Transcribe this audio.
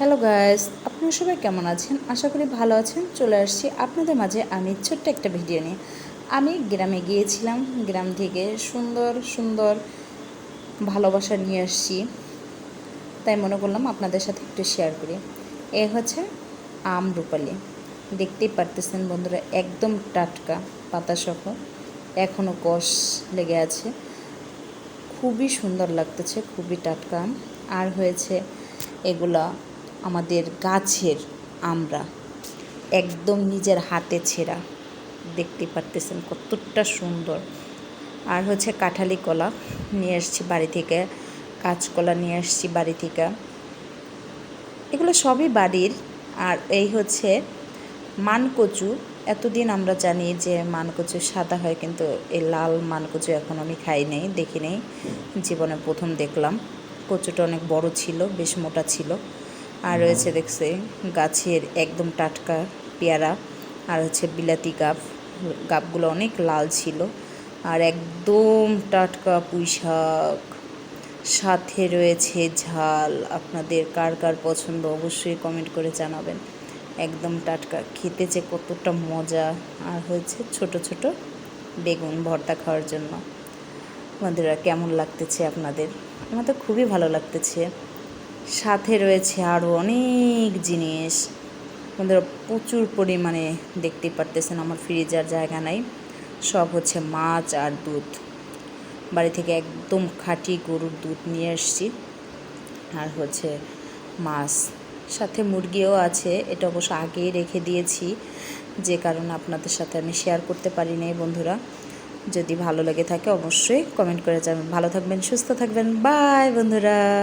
Hello guys আপনারা সবাই কেমন আছেন? আশা করি ভালো আছেন। চলে আসছি আপনাদের মাঝে আমি ছোট্ট একটা ভিডিও নিয়ে। আমি গ্রামে গিয়েছিলাম। গ্রাম থেকে সুন্দর সুন্দর ভালোবাসা নিয়ে আসছি। তাই মনে করলাম আপনাদের সাথে একটু শেয়ার করি। এ হচ্ছে আম রূপালি। দেখতেই পারতেছেন বন্ধুরা, একদম টাটকা, পাতাসহ এখনও কষ লেগে আছে। খুবই সুন্দর লাগতেছে, খুবই টাটকা আম। আর হয়েছে এগুলা আমাদের গাছের আমরা একদম নিজের হাতে ছেঁড়া। দেখতে পারতেছেন কতটা সুন্দর। আর হচ্ছে কাঁঠালি কলা নিয়ে আসছি বাড়ি থেকে, কাঁচকলা নিয়ে আসছি বাড়ি থেকে। এগুলো সবই বাড়ির। আর এই হচ্ছে মানকচু। এতদিন আমরা জানি যে মানকচু সাদা হয়, কিন্তু এই লাল মানকচু এখন আমি খাই নাই, দেখি নেই। জীবনে প্রথম দেখলাম। কচুটা অনেক বড় ছিল, বেশ মোটা ছিল। আর রয়েছে দেখছে গাছের একদম টাটকা পেয়ারা আর হচ্ছে বিলাতি গাব। গাবগুলো অনেক লাল ছিল। আর একদম টাটকা পুঁই শাক সাথে রয়েছে ঝাল। আপনাদের কার কার পছন্দ অবশ্যই কমেন্ট করে জানাবেন। একদম টাটকা। খেতে যে কতটা মজা। আর হয়েছে ছোট ছোট বেগুন ভর্তা খাওয়ার জন্য। বন্ধুরা, কেমন লাগতেছে আপনাদের? আমার তো খুবই ভালো লাগতেছে। সাথে রয়েছে আরও অনেক জিনিস। বন্ধুরা, প্রচুর পরিমাণে দেখতেই পারতেছেন আমার ফ্রিজার জায়গা নাই। সব হচ্ছে মাছ আর দুধ। বাড়ি থেকে একদম খাঁটি গরুর দুধ নিয়ে এসছি। আর হচ্ছে মাছ। সাথে মুরগিও আছে, এটা অবশ্য আগেই রেখে দিয়েছি। যে কারণে আপনাদের সাথে আমি শেয়ার করতে পারি নাই বন্ধুরা। যদি ভালো লেগে থাকে অবশ্যই কমেন্ট করে যাবেন ভালো থাকবেন, সুস্থ থাকবেন। বাই বন্ধুরা।